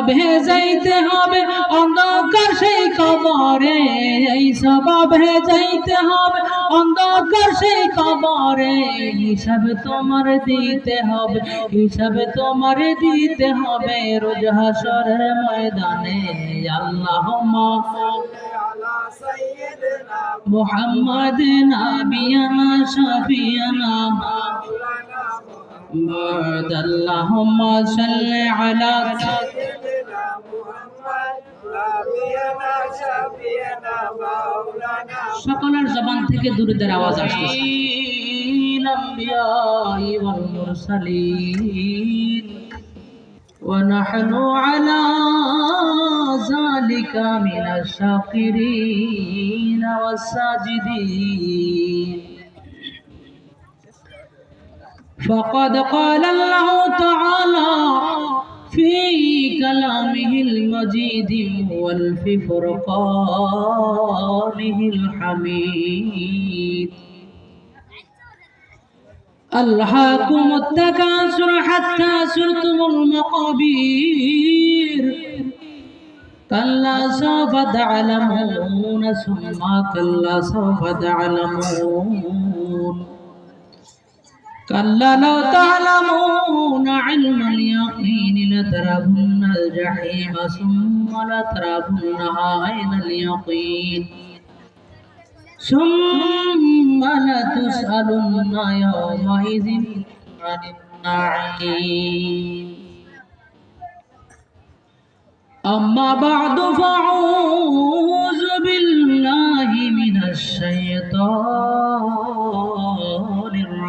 স্বভাবে যাইতে হবে অন্ধকার সেই কবরে এই স্বভাবে যাইতে হবে অন্ধকার সেই কবরে হিসাব তোমার দিতে হবে হিসাব তোমার দিতে হবে রোজ হাসরের ময়দানে আল্লাহ محمد نبينا شفينا بعد اللهم صل على সকলের জবান থেকে দূরদের আওয়াজ আসছে الأنبياء والمرسلين ونحن على ذلك من الشاكرين والساجدين فقد قال الله تعالى في كلامه المجيد والفي فرقانه الحميد ألهاكم التكاثر حتى سرتم المقابر كلا سوف تعلمون ثم كلا سوف تعلمون كلا لو تعلمون علم اليقين لترون الجحيم ثم لترونها عين اليقين ثم لتسألن يومئذ عن النعيم أما بعد فأعوذ بالله من الشيطان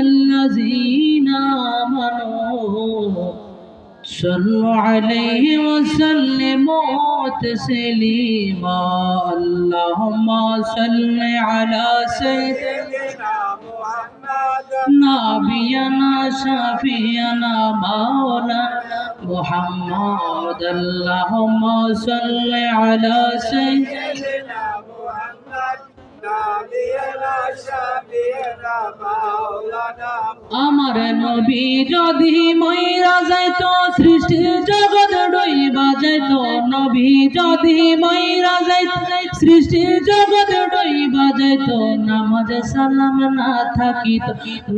الذين آمنوا صلوا عليه وسلموا تسليما. اللهم صل على سيدنا نبينا شفينا مولانا محمد. اللهم صل على سيدنا আমার নবী যদি ময়রা যাইতো সৃষ্টি জগৎ ডইবা যাইতো। নবী যদি ময়রা যাইতো সৃষ্টি জগৎ ডইবা যাইতো। নামাজ সালাম না থাকিত,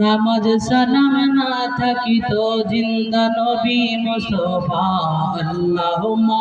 নামাজ সালাম না থাকিত। জিন্দা নবী মুস্তফা, আল্লাহুম্মা।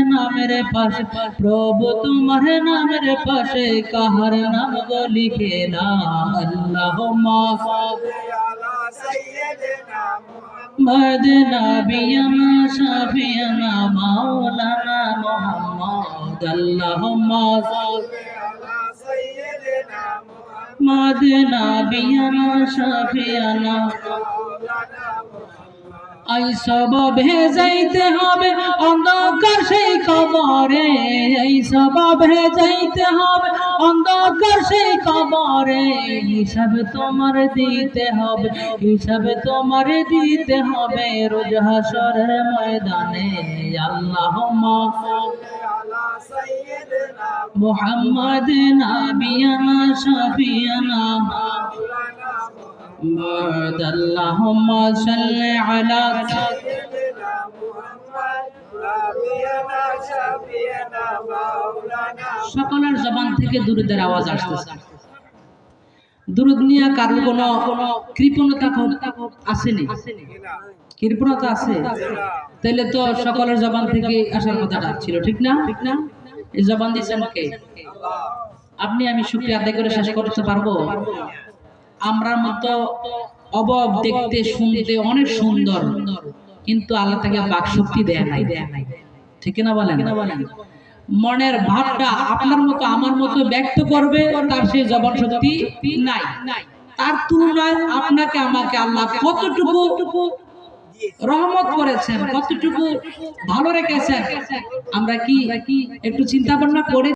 নামের পাশে। প্রভু তোমার নামের পাশে কাহার নাম গো লিখে না? আল্লাহ মদনা বিয়ানা সাফিয়ানা মাওলানা মোহাম্মদ। আল্লাহুম্মা মদনা বিয়ানা সাফিয়ানা মাওলানা আই সবাবে যাইতে হবে, অন্ধকার সেই কবরে। এই সবাবে যাইতে হবে, অন্ধকার সেই কবরে। হিসাব তোমার দিতে হবে, হিসাব তোমার দিতে হবে রোজ হাসরের ময়দানে। আল্লাহ মোহাম্মদ নাবিয়ানা সাবিয়ানা بعد اللهم صل على সকলের জবান থেকে দুরুদের আওয়াজ আসতেছে দুরুদ নিয়ে কারোর কোনো কোনো কৃপণতা আসেনি কৃপণতা আছে তাহলে তো সকলের জবান থেকে আসার কথাটা ছিল ঠিক না ঠিক না এই জবান দিচ্ছেন কে আপনি আমি শুক্রিয়া আদায় করে শেষ করতে পারবো আমরা মতো অবব দেখতে, শুনতে অনেক সুন্দর, কিন্তু আল্লাহ তাকে বাক শক্তি দেয় নাই। দেয় নাই ঠিক না বলেন? মনের ভাবটা আপনার মতো, আমার মতো ব্যক্ত করবে, তার সেই জবান শক্তি নাই। তার তুলনায় আপনাকে, আমাকে আল্লাহ কতটুকু রহমত করেছেন, কতটুকু ভালো রেখেছেন, আমরা কি একটু চিন্তা ভাবনা করে